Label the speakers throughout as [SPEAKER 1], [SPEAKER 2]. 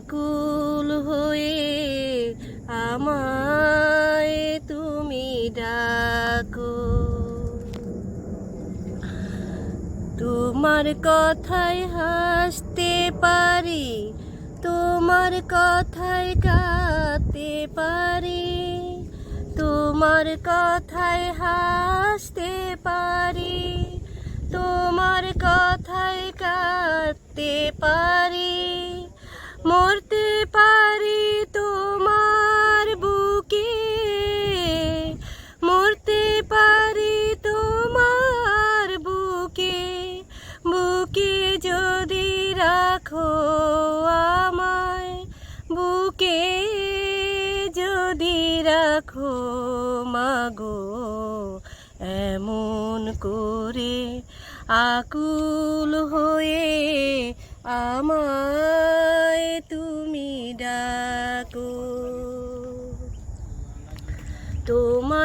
[SPEAKER 1] আকুল হয়ে আমায় তুমি ডাকো। তোমার কথায় হাসতে পারি, তোমার কথায় কাঁদতে পারি, তোমার কথায় হাসতে পারি, তোমার কথায় কাঁদতে পারি। মরতে পারি তোমার বুকে। মরতে পারি তোমার বুকে। বুকে যদি রাখো আমায়, বুকে যদি রাখো মাগো, এমন করে আকুল হয়ে আমায়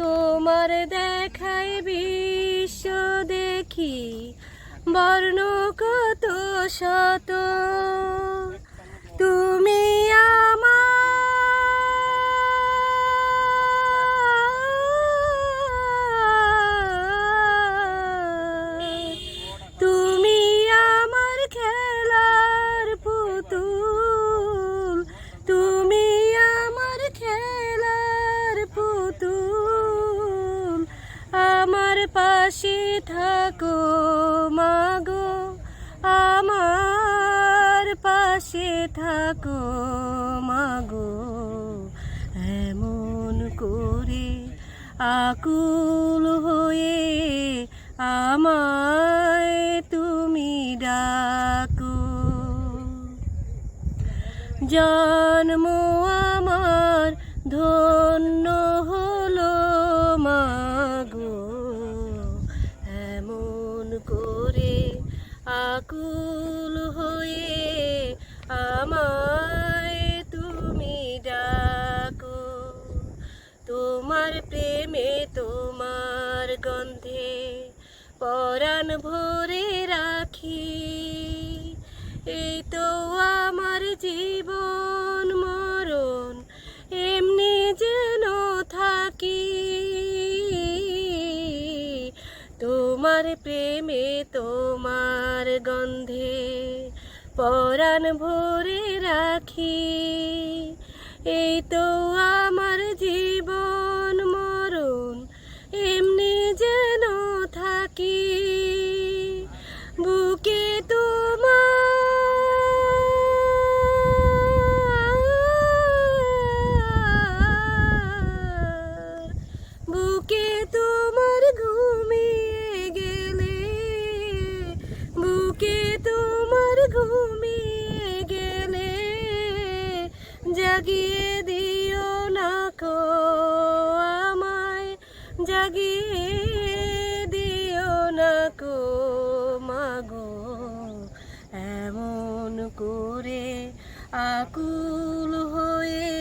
[SPEAKER 1] তোমার দেখায় বিশ্ব দেখি বর্ণ কত শত। তুমি আমার তুমি আমার খেলার পুতুল। পাশে থাকো মাগো, আমার পাশে থাকো মাগো। এমন করে আকুল হয়ে আমায় তুমি ডাকো। জন্ম আমার ধন্য করে আকুল হয়ে আমায় তুমি ডাকো। তোমার প্রেমে তোমার গন্ধে পরাণ ভরে তোমার প্রেমে তোমার গন্ধে পরাণ ভরে রাখি। এই তো জাগিয়ে দিও না কো আমায়। জাগিয়ে দিও না কো মাগো, এমন করে আকুল হয়ে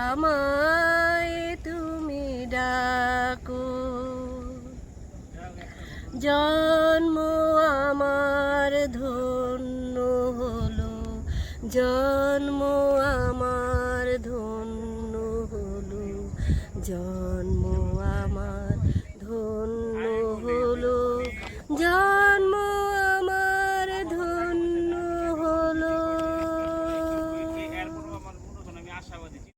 [SPEAKER 1] আমায় তুমি ডাকো। জন্ম জন্ম আমার ধন্য হলো জন্ম আমার